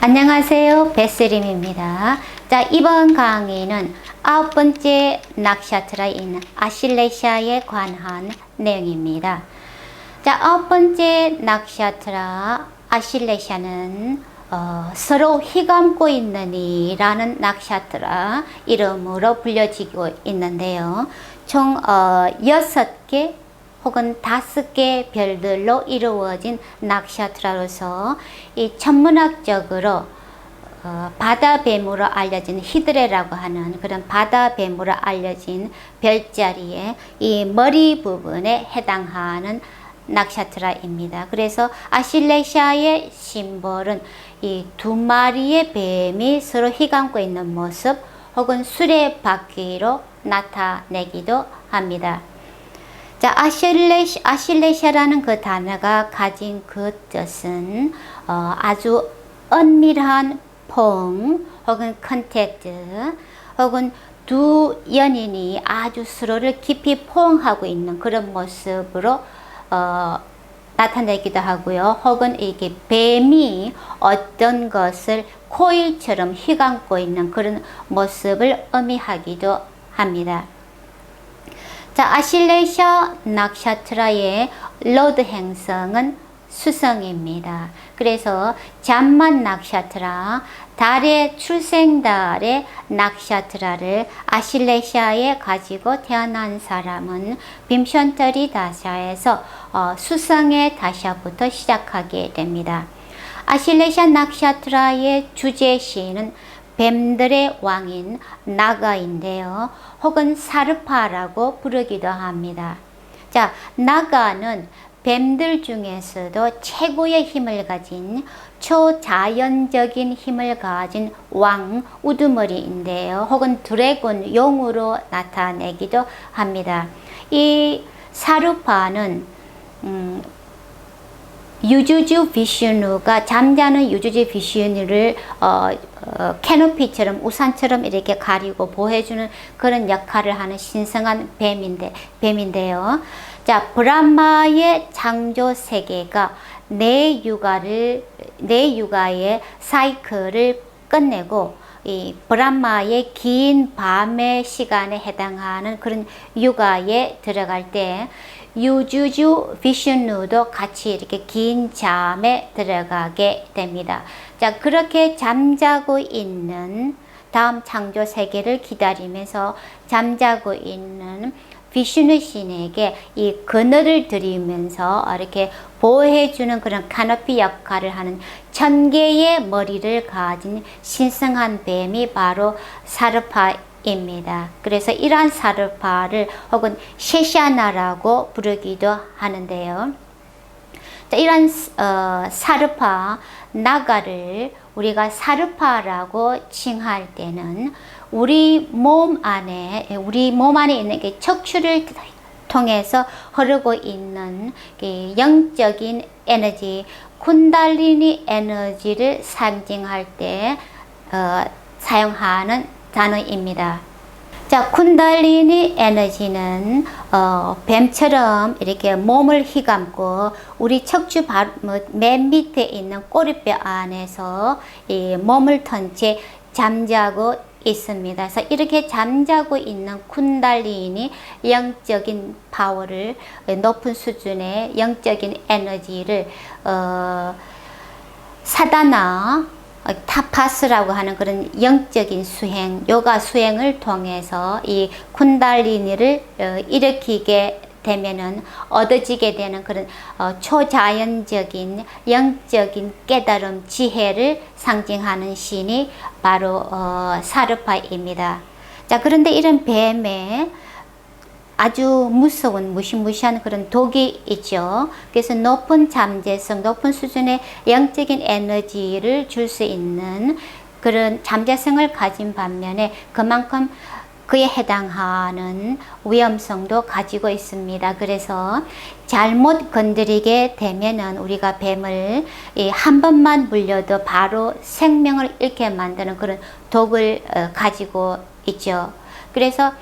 안녕하세요. 베스림입니다. 자, 이번 강의는 아홉 번째 낚샤트라에 있는 아실레시아에 관한 내용입니다. 자, 아홉 번째 낚샤트라 아실레시아는 어, 서로 휘감고 있는 이라는 낚샤트라 이름으로 불려지고 있는데요. 총 어, 여섯 개 혹은 다섯 개의 별들로 이루어진 낚샤트라로서 이 천문학적으로 어, 바다 뱀으로 알려진 히드레라고 하는 그런 바다 뱀으로 알려진 별자리의 이 머리 부분에 해당하는 낚샤트라입니다. 그래서 아실레시아의 심볼은 이 두 마리의 뱀이 서로 휘감고 있는 모습 혹은 수레바퀴로 나타내기도 합니다. 자, 아실레시, 아실레시아라는 그 단어가 가진 그 뜻은 어, 아주 은밀한 퐁 혹은 컨택트 혹은 두 연인이 아주 서로를 깊이 포옹하고 있는 그런 모습으로 어, 나타내기도 하고요. 혹은 이게 뱀이 어떤 것을 코일처럼 휘감고 있는 그런 모습을 의미하기도 합니다. 자, 아실레시아 낙샤트라의 로드 행성은 수성입니다. 그래서 잠만 낙샤트라, 달의 출생달의 낙샤트라를 아실레시아에 가지고 태어난 사람은 빔션터리 다샤에서 어, 수성의 다샤부터 시작하게 됩니다. 아실레시아 낙샤트라의 주제시는 뱀들의 왕인 나가인데요. 혹은 사르파라고 부르기도 합니다. 자, 나가는 뱀들 중에서도 최고의 힘을 가진 초자연적인 힘을 가진 왕 우두머리인데요. 혹은 드래곤 용으로 나타내기도 합니다. 이 사르파는 음, 유주주 비슈누가 잠자는 유주주 비슈누를 어, 어, 캐노피처럼 우산처럼 이렇게 가리고 보호해주는 그런 역할을 하는 신성한 뱀인데 뱀인데요. 자 브라마의 창조 세계가 내 육아를 내 육아의 사이클을 끝내고 이 브라마의 긴 밤의 시간에 해당하는 그런 육아에 들어갈 때 유주주 비슈누도 같이 이렇게 긴 잠에 들어가게 됩니다. 자, 그렇게 잠자고 있는 다음 창조 세계를 기다리면서 잠자고 있는 비슈누 신에게 이 그늘을 드리면서 이렇게 보호해주는 그런 카노피 역할을 하는 천 개의 머리를 가진 신성한 뱀이 바로 사르파 입니다. 그래서 이러한 사르파를 혹은 셰샤나라고 부르기도 하는데요. 자, 이런 어, 사르파 나가를 우리가 사르파라고 칭할 때는 우리 몸 안에 우리 몸 안에 있는 게 척추를 통해서 흐르고 있는 영적인 에너지 쿤달리니 에너지를 상징할 때 어, 사용하는 단어입니다. 자, 쿤달리니 에너지는 어, 뱀처럼 이렇게 몸을 휘감고 우리 척추 바, 뭐, 맨 밑에 있는 꼬리뼈 안에서 이 몸을 턴 채 잠자고 있습니다. 그래서 이렇게 잠자고 있는 쿤달리니 영적인 파워를 높은 수준의 영적인 에너지를 어, 사다나 타파스라고 하는 그런 영적인 수행, 요가 수행을 통해서 이 쿤달리니를 어, 일으키게 되면은 얻어지게 되는 그런 어, 초자연적인 영적인 깨달음 지혜를 상징하는 신이 바로 어, 사르파입니다. 자 그런데 이런 뱀의 아주 무서운 무시무시한 그런 독이 있죠. 그래서 높은 잠재성, 높은 수준의 영적인 에너지를 줄 수 있는 그런 잠재성을 가진 반면에 그만큼 그에 해당하는 위험성도 가지고 있습니다. 그래서 잘못 건드리게 되면은 우리가 뱀을 한 번만 물려도 바로 생명을 잃게 만드는 그런 독을 어, 가지고 있죠. 그래서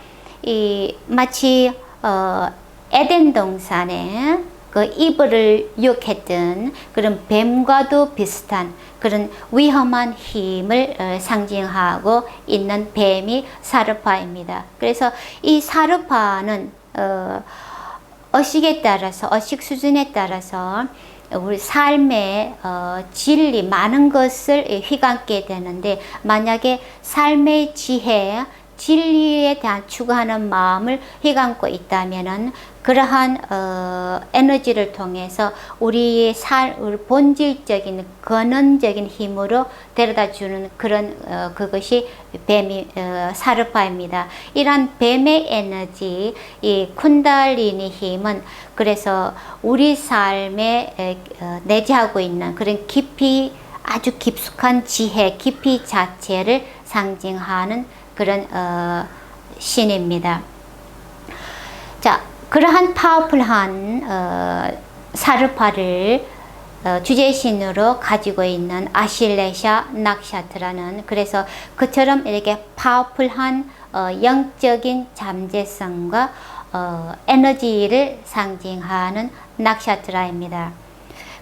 이 마치 어, 에덴 동산에 그그 이불을 유혹했던 그런 뱀과도 비슷한 그런 위험한 힘을 어, 상징하고 있는 뱀이 사르파입니다. 그래서 이 사르파는 어, 어식에 따라서 어식 수준에 따라서 우리 삶의 어, 진리 많은 것을 휘감게 되는데 만약에 삶의 지혜 진리에 대한 추구하는 마음을 휘감고 있다면은 그러한 어, 에너지를 통해서 우리의 살 우리 본질적인 근원적인 힘으로 데려다 주는 그런 어, 그것이 뱀이 어, 사르파입니다. 이러한 뱀의 에너지 이 쿤달리니 힘은 그래서 우리 삶에 에, 어, 내재하고 있는 그런 깊이 아주 깊숙한 지혜 깊이 자체를 상징하는 그런 어, 신입니다. 자, 그러한 파워풀한 어, 사르파를 어, 주제신으로 가지고 있는 아실레샤 낙샤트라는 그래서 그처럼 이렇게 파워풀한 어, 영적인 잠재성과 어, 에너지를 상징하는 낙샤트라입니다.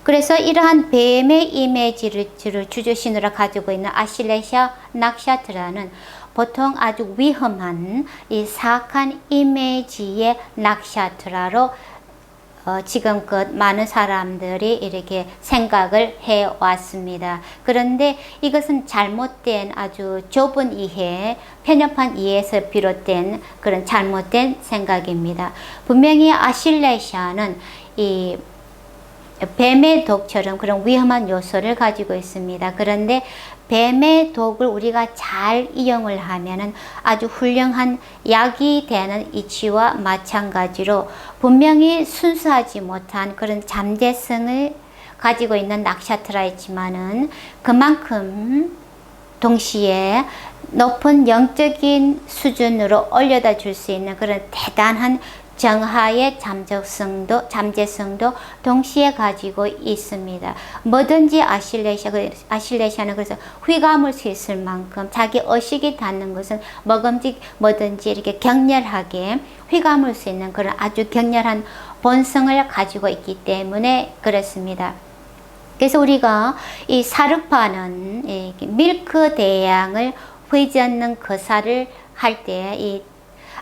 그래서 이러한 뱀의 이미지를 주주신으로 가지고 있는 아실레샤 낙샤트라는 보통 아주 위험한 이 사악한 이미지의 낙샤트라로 어, 지금껏 많은 사람들이 이렇게 생각을 해 왔습니다. 그런데 이것은 잘못된 아주 좁은 이해, 편협한 이해에서 비롯된 그런 잘못된 생각입니다. 분명히 아실레샤는 이 뱀의 독처럼 그런 위험한 요소를 가지고 있습니다. 그런데 뱀의 독을 우리가 잘 이용을 하면은 아주 훌륭한 약이 되는 이치와 마찬가지로 분명히 순수하지 못한 그런 잠재성을 가지고 있는 낙샤트라이지만은 그만큼 동시에 높은 영적인 수준으로 올려다 줄 수 있는 그런 대단한 정하의 잠재성도 잠재성도 동시에 가지고 있습니다. 뭐든지 아실레시아 아실레시아는 그래서 휘감을 수 있을 만큼 자기 의식이 닿는 것은 먹음직 뭐든지 이렇게 격렬하게 휘감을 수 있는 그런 아주 격렬한 본성을 가지고 있기 때문에 그렇습니다. 그래서 우리가 이 사르파는 밀크 대양을 회젓는 거사를 할 때 이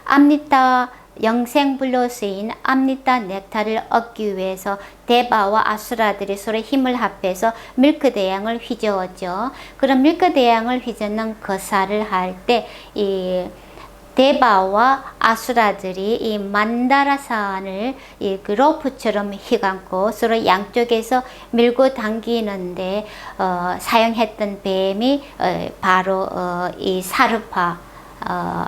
암리타 영생불로 쓰인 암리타 넥타를 얻기 위해서 데바와 아수라들이 서로 힘을 합해서 밀크 대양을 휘저었죠. 그럼 밀크 대양을 휘젓는 거사를 할 때이 데바와 아수라들이 이 만다라산을 이 그 로프처럼 휘감고 서로 양쪽에서 밀고 당기는데 어, 사용했던 뱀이 어, 바로 어, 이 사르파 어,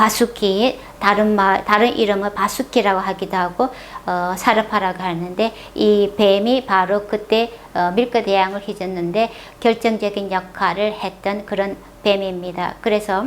바수키 다른 말 다른 이름을 바수키라고 하기도 하고 어, 사르파라고 하는데 이 뱀이 바로 그때 어, 밀크 대양을 휘젓는데 결정적인 역할을 했던 그런 뱀입니다. 그래서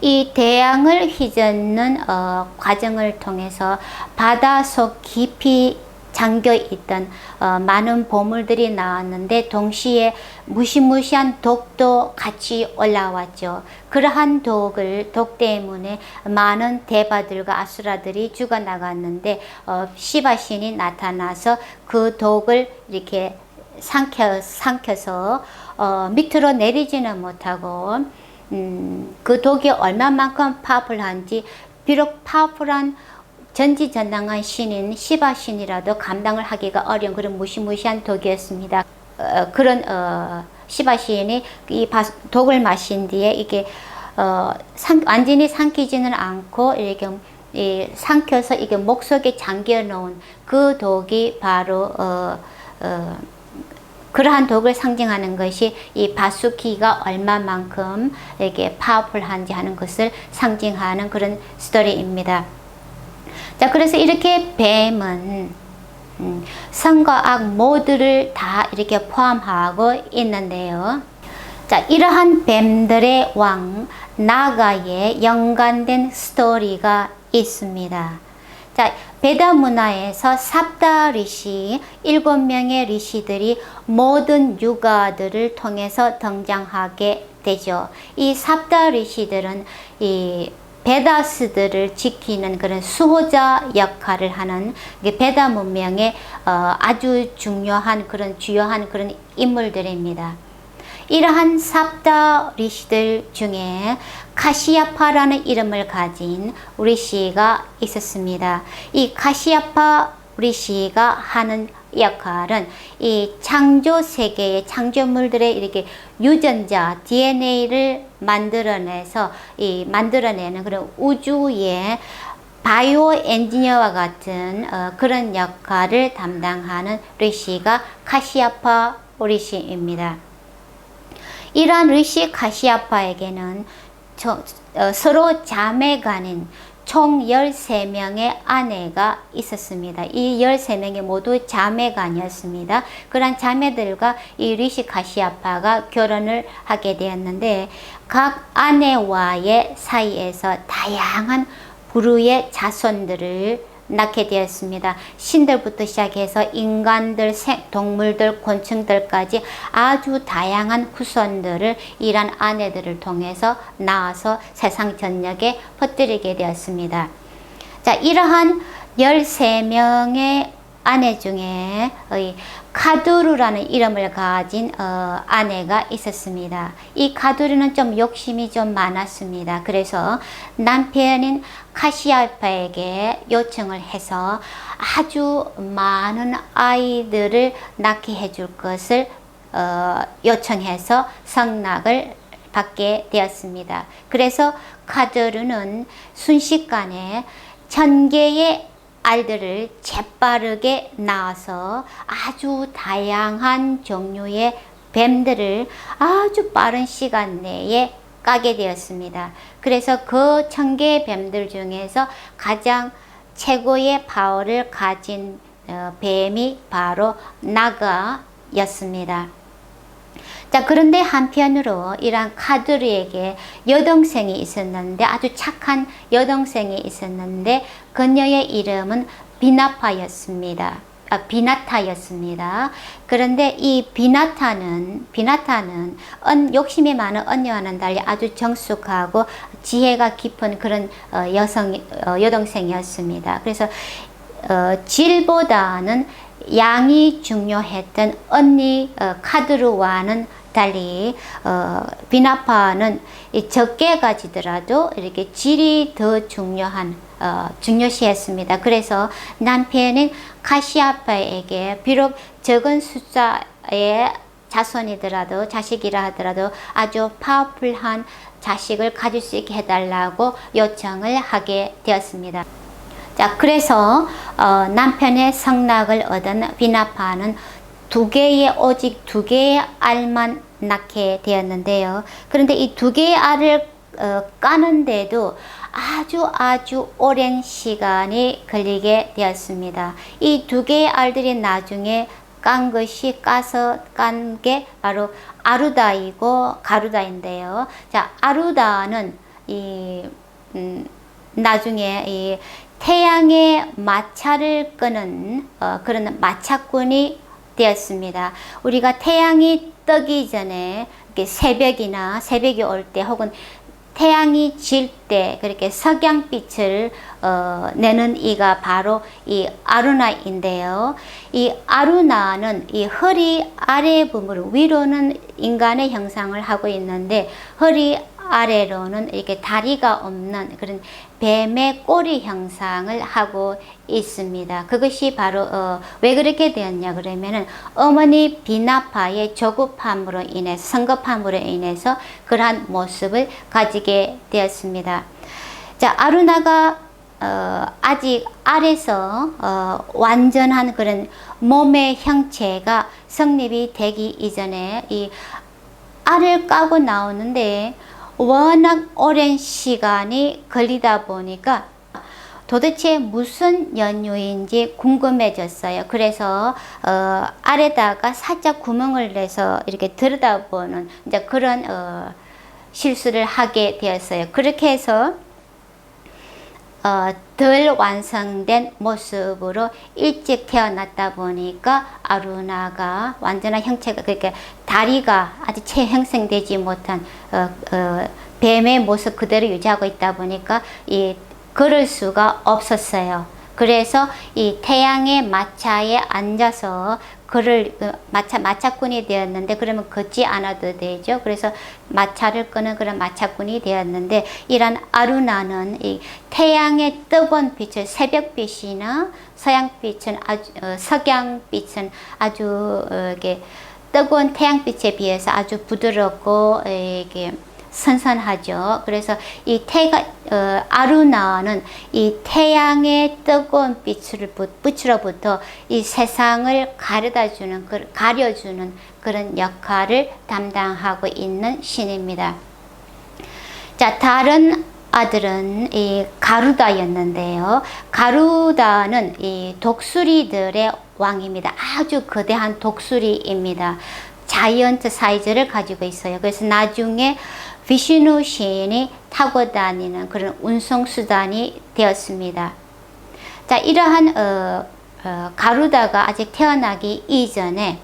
이 대양을 휘젓는 어, 과정을 통해서 바다 속 깊이 잠겨 있던 어, 많은 보물들이 나왔는데 동시에 무시무시한 독도 같이 올라왔죠. 그러한 독을 독 때문에 많은 대바들과 아수라들이 죽어 나갔는데 어, 시바신이 나타나서 그 독을 이렇게 삼켜 삼켜서 어, 밑으로 내리지는 못하고 음, 그 독이 얼마만큼 파워풀한지 비록 파워풀한 전지전능한 신인 시바 신이라도 감당을 하기가 어려운 그런 무시무시한 독이었습니다. 어, 그런 어, 시바 신이 이 독을 마신 뒤에 이게 어, 상, 완전히 삼키지는 않고 이렇게 이, 삼켜서 이게 목 속에 잠겨 놓은 그 독이 바로 어, 어, 그러한 독을 상징하는 것이 이 바수키가 얼마만큼 이게 파워풀한지 하는 것을 상징하는 그런 스토리입니다. 자, 그래서 이렇게 뱀은 음, 선과 악 모두를 다 이렇게 포함하고 있는데요. 자, 이러한 뱀들의 왕 나가에 연관된 스토리가 있습니다. 자, 베다 문화에서 삽다 리시, 일곱 명의 리시들이 모든 육아들을 통해서 등장하게 되죠. 이 삽다 리시들은 이 베다스들을 지키는 그런 수호자 역할을 하는 베다 문명의 어, 아주 중요한 그런 주요한 그런 인물들입니다. 이러한 삽다 리시들 중에 카시아파라는 이름을 가진 리시가 있었습니다. 이 카시아파 리시가 하는 역할은 이 창조 세계의 창조물들의 이렇게 유전자 DNA를 만들어내서 이 만들어내는 그런 우주의 바이오 엔지니어와 같은 어, 그런 역할을 담당하는 리시가 카시아파 리시입니다. 이러한 리시 카시아파에게는 저, 어, 서로 자매간인 총 13명의 아내가 있었습니다. 이 13명이 모두 자매간이었습니다. 그런 자매들과 이 리시 카시아파가 결혼을 하게 되었는데 각 아내와의 사이에서 다양한 부류의 자손들을 낳게 되었습니다. 신들부터 시작해서 인간들, 동물들, 곤충들까지 아주 다양한 후손들을 이란 아내들을 통해서 낳아서 세상 전역에 퍼뜨리게 되었습니다. 자, 이러한 13명의 아내 중에 카두르라는 이름을 가진 어, 아내가 있었습니다. 이 카두르는 좀 욕심이 좀 많았습니다. 그래서 남편인 카시아파에게 요청을 해서 아주 많은 아이들을 낳게 해줄 것을 어, 요청해서 성낙을 받게 되었습니다. 그래서 카두르는 순식간에 천 개의 알들을 재빠르게 낳아서 아주 다양한 종류의 뱀들을 아주 빠른 시간 내에 까게 되었습니다. 그래서 그 천 개의 뱀들 중에서 가장 최고의 파워를 가진 어, 뱀이 바로 나가였습니다. 자, 그런데 한편으로 이란 카드르에게 여동생이 있었는데 아주 착한 여동생이 있었는데 그녀의 이름은 비나파였습니다. 아, 비나타였습니다. 그런데 이 비나타는 비나타는 언, 욕심이 많은 언니와는 달리 아주 정숙하고 지혜가 깊은 그런 어, 여성 어, 여동생이었습니다. 그래서 어, 질보다는 양이 중요했던 언니 어, 카드르와는 달리 어, 비나파는 적게 가지더라도 이렇게 질이 더 중요한 어, 중요시했습니다. 그래서 남편은 카시아파에게 비록 적은 숫자의 자손이더라도 자식이라 하더라도 아주 파워풀한 자식을 가질 수 있게 해달라고 요청을 하게 되었습니다. 자, 그래서 어, 남편의 성낙을 얻은 비나파는 두 개의 오직 두 개의 알만 낳게 되었는데요. 그런데 이 두 개의 알을 어, 까는데도 아주 아주 오랜 시간이 걸리게 되었습니다. 이 두 개의 알들이 나중에 깐 것이 까서 깐 게 바로 아루다이고 가루다인데요. 자, 아루다는 이 음, 나중에 이 태양의 마차를 끄는 어, 그런 마차꾼이 되었습니다. 우리가 태양이 뜨기 전에 새벽이나 새벽이 올 때 혹은 태양이 질 때 그렇게 석양빛을 어, 내는 이가 바로 이 아루나인데요. 이 아루나는 이 허리 아래 부분 위로는 인간의 형상을 하고 있는데 허리 아래로는 이렇게 다리가 없는 그런 뱀의 꼬리 형상을 하고 있습니다. 그것이 바로 어, 왜 그렇게 되었냐 그러면은 어머니 비나파의 조급함으로 인해 성급함으로 인해서 그러한 모습을 가지게 되었습니다. 자 아루나가 어, 아직 아래서 어, 완전한 그런 몸의 형체가 성립이 되기 이전에 이 알을 까고 나오는데 워낙 오랜 시간이 걸리다 보니까 도대체 무슨 연유인지 궁금해졌어요. 그래서 어, 아래다가 살짝 구멍을 내서 이렇게 들여다보는 이제 그런 어, 실수를 하게 되었어요. 그렇게 해서 어, 덜 완성된 모습으로 일찍 태어났다 보니까 아루나가 완전한 형체가 그렇게 다리가 아직 재형성되지 못한 어, 어, 뱀의 모습 그대로 유지하고 있다 보니까 이 걸을 수가 없었어요. 그래서 이 태양의 마차에 앉아서 그를 그 마차 마차꾼이 되었는데 그러면 걷지 않아도 되죠. 그래서 마차를 끄는 그런 마차꾼이 되었는데 이런 아루나는 이 태양의 뜨거운 빛을 새벽빛이나 서양빛은 아주 어, 석양빛은 아주 어, 이게 뜨거운 태양빛에 비해서 아주 부드럽고 어, 이게 선선하죠. 그래서 이 태가 어, 아루나는 이 태양의 뜨거운 빛을 부- 빛으로부터 이 세상을 가려다 주는 그- 가려주는 그런 역할을 담당하고 있는 신입니다. 자, 다른 아들은 이 가루다였는데요. 가루다는 이 독수리들의 왕입니다. 아주 거대한 독수리입니다. 자이언트 사이즈를 가지고 있어요. 그래서 나중에 비슈누 시인이 타고 다니는 그런 운송 수단이 되었습니다. 자, 이러한 어, 어, 가루다가 아직 태어나기 이전에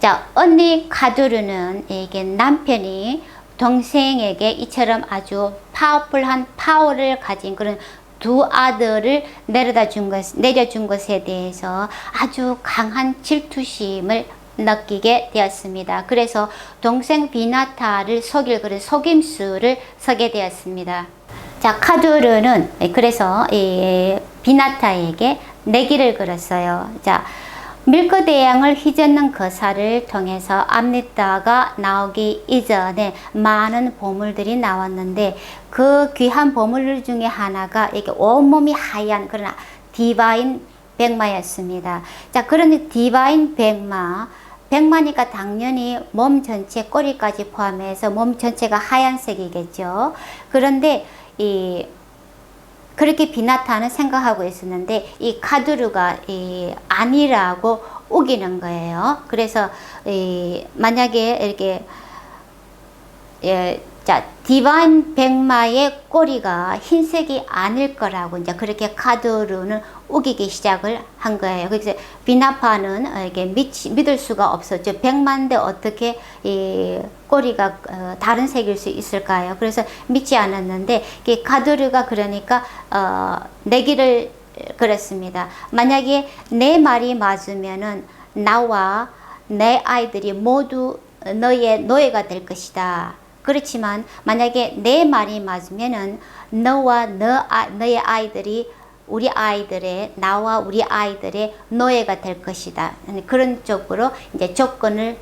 자, 언니 카두르는 이게 남편이 동생에게 이처럼 아주 파워풀한 파워를 가진 그런 두 아들을 내려다 준 것, 내려준 것에 대해서 아주 강한 질투심을 느끼게 되었습니다. 그래서 동생 비나타를 속일 그런 속임수를 서게 되었습니다. 자, 카두르는 그래서 이 비나타에게 내기를 걸었어요. 자, 밀크대왕을 휘젓는 거사를 통해서 암리따가 나오기 이전에 많은 보물들이 나왔는데 그 귀한 보물 중에 하나가 이게 온몸이 하얀 그런 디바인 백마였습니다. 자, 그런 디바인 백마 백마니까 당연히 몸 전체 꼬리까지 포함해서 몸 전체가 하얀색이겠죠. 그런데 이 그렇게 비나타는 생각하고 있었는데 이 카두르가 이 아니라고 우기는 거예요. 그래서 이 만약에 이렇게 예, 자 디바인 백마의 꼬리가 흰색이 아닐 거라고 이제 그렇게 카두르는 우기기 시작을 한 거예요. 그래서 비나파는 어, 이게 믿, 믿을 수가 없었죠. 백마인데 어떻게 이 꼬리가 어, 다른 색일 수 있을까요? 그래서 믿지 않았는데 이 카두르가 그러니까 어, 내기를 그랬습니다. 만약에 내 말이 맞으면은 나와 내 아이들이 모두 너의 노예가 될 것이다. 그렇지만 만약에 내 말이 맞으면은 너와 너 아, 너의 아이들이 우리 아이들의 나와 우리 아이들의 노예가 될 것이다. 그런 쪽으로 이제 조건을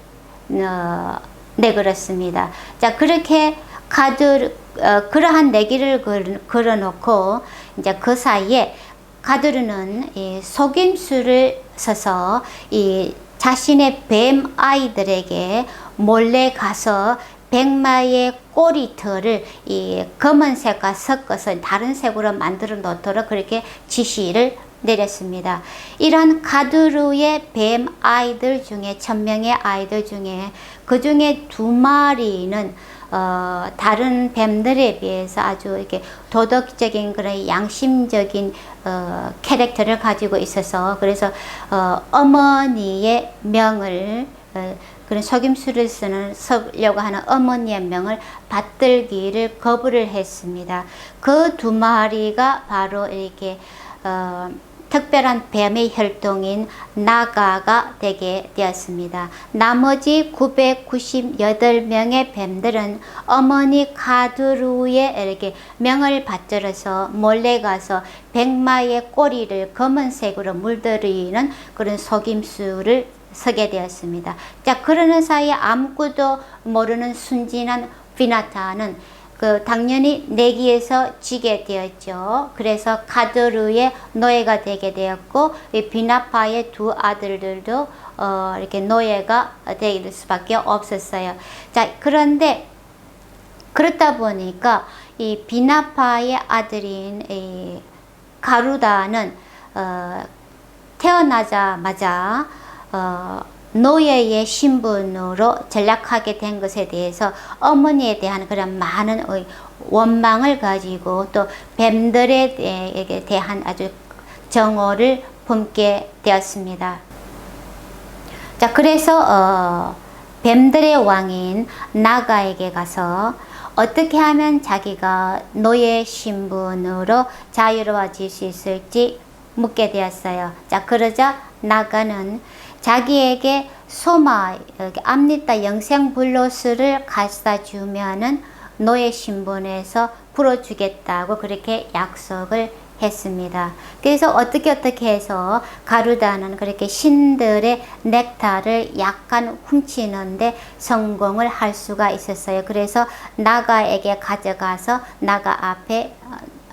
어, 내걸었습니다. 자 그렇게 가드 어, 그러한 내기를 걸, 걸어 놓고 이제 그 사이에 가드르는 이 속임수를 써서 이 자신의 뱀 아이들에게 몰래 가서 백마의 꼬리털을 이 검은색과 섞어서 다른 색으로 만들어 놓도록 그렇게 지시를 내렸습니다. 이러한 가두르의 뱀 아이들 중에 천명의 아이들 중에 그 중에 두 마리는 어, 다른 뱀들에 비해서 아주 이렇게 도덕적인 그런 양심적인 어, 캐릭터를 가지고 있어서 그래서 어, 어머니의 명을 어, 그런 속임수를 쓰는 쓰려고 하는 어머니의 명을 받들기를 거부를 했습니다. 그 두 마리가 바로 이렇게 어, 특별한 뱀의 혈통인 나가가 되게 되었습니다. 나머지 998명의 뱀들은 어머니 카두루의 이렇게 명을 받들어서 몰래 가서 백마의 꼬리를 검은색으로 물들이는 그런 속임수를 서게 되었습니다. 자, 그러는 사이에 아무것도 모르는 순진한 비나타는 그 당연히 내기에서 지게 되었죠. 그래서 카드르의 노예가 되게 되었고 이 비나파의 두 아들들도 어, 이렇게 노예가 될 수밖에 없었어요. 자 그런데 그렇다 보니까 이 비나파의 아들인 이 가루다는 어, 태어나자마자 어, 노예의 신분으로 전락하게 된 것에 대해서 어머니에 대한 그런 많은 원망을 가지고 또 뱀들에 대한 아주 정오를 품게 되었습니다. 자, 그래서 어, 뱀들의 왕인 나가에게 가서 어떻게 하면 자기가 노예 신분으로 자유로워질 수 있을지 묻게 되었어요. 자, 그러자 나가는 자기에게 소마, 여기 암리타 영생불로스를 갖다 주면은 노예 신분에서 풀어주겠다고 그렇게 약속을 했습니다. 그래서 어떻게 어떻게 해서 가루다는 그렇게 신들의 넥타를 약간 훔치는데 성공을 할 수가 있었어요. 그래서 나가에게 가져가서 나가 앞에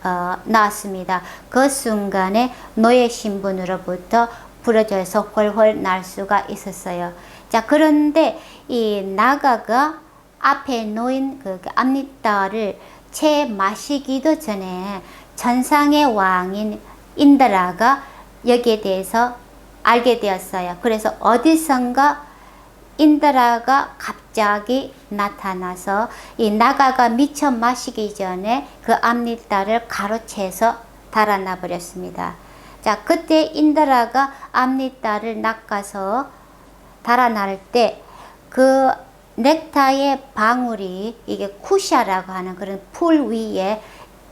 어, 나왔습니다. 그 순간에 노예 신분으로부터 부러져서 훨훨 날 수가 있었어요. 자, 그런데 이 나가가 앞에 놓인 그 암리따를 채 마시기도 전에 전상의 왕인 인드라가 여기에 대해서 알게 되었어요. 그래서 어디선가 인드라가 갑자기 나타나서 이 나가가 미쳐 마시기 전에 그 암리따를 가로채서 달아나 버렸습니다. 자, 그때 인드라가 암리따를 낚아서 달아날 때 그 넥타의 방울이 이게 쿠샤라고 하는 그런 풀 위에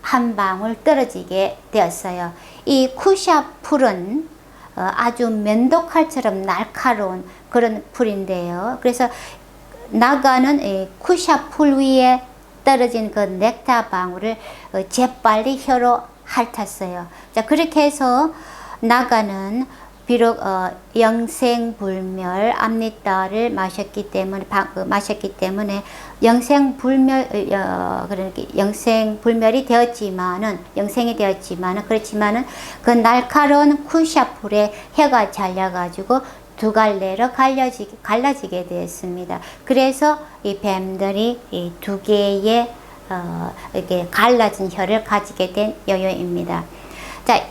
한 방울 떨어지게 되었어요. 이 쿠샤 풀은 어, 아주 면도칼처럼 날카로운 그런 풀인데요. 그래서 나가는 이 쿠샤 풀 위에 떨어진 그 넥타 방울을 어, 재빨리 혀로 핥았어요. 자 그렇게 해서 나가는 비록 어, 영생불멸 암리따를 마셨기 때문에 바, 어, 마셨기 때문에 영생불멸 어, 그러니까 영생불멸이 되었지만은 영생이 되었지만은 그렇지만은 그 날카로운 쿠샤풀에 혀가 잘려가지고 두 갈래로 갈라지게, 갈라지게 되었습니다. 그래서 이 뱀들이 이 두 개의 어, 이렇게 갈라진 혀를 가지게 된 여유입니다. 자,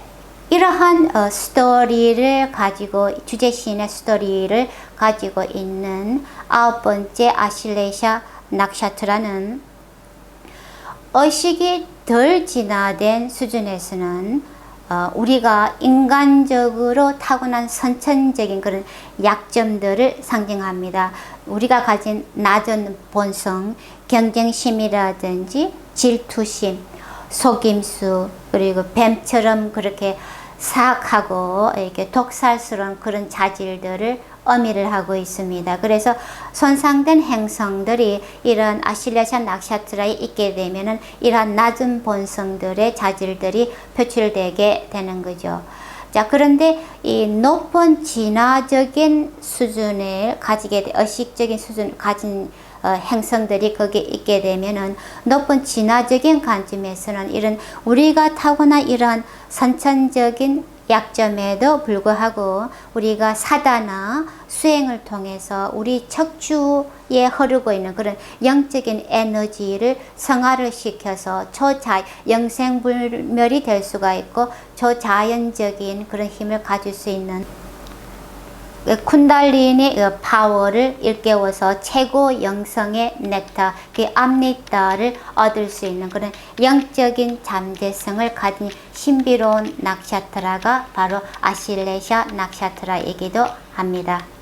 이러한 어, 스토리를 가지고 주제 시인의 스토리를 가지고 있는 아홉 번째 아실레샤 낙샤트라는 의식이 덜 진화된 수준에서는 어, 우리가 인간적으로 타고난 선천적인 그런 약점들을 상징합니다. 우리가 가진 낮은 본성, 경쟁심이라든지 질투심, 속임수, 그리고 뱀처럼 그렇게 사악하고 이렇게 독살스러운 그런 자질들을 어미를 하고 있습니다. 그래서 손상된 행성들이 이런 아실레샤 낙샤트라에 있게 되면은 이러한 낮은 본성들의 자질들이 표출되게 되는 거죠. 자, 그런데 이 높은 진화적인 수준을 가지게 돼, 의식적인 수준 가진 어, 행성들이 거기에 있게 되면은 높은 진화적인 관점에서는 이런 우리가 타고난 이러한 선천적인 약점에도 불구하고 우리가 사다나 수행을 통해서 우리 척추에 흐르고 있는 그런 영적인 에너지를 성화를 시켜서 초자 영생불멸이 될 수가 있고 초자연적인 그런 힘을 가질 수 있는 그 쿤달리니 그 파워를 일깨워서 최고 영성의 넥타, 그 암리타를 얻을 수 있는 그런 영적인 잠재성을 가진 신비로운 낙샤트라가 바로 아실레샤 낙샤트라이기도 합니다.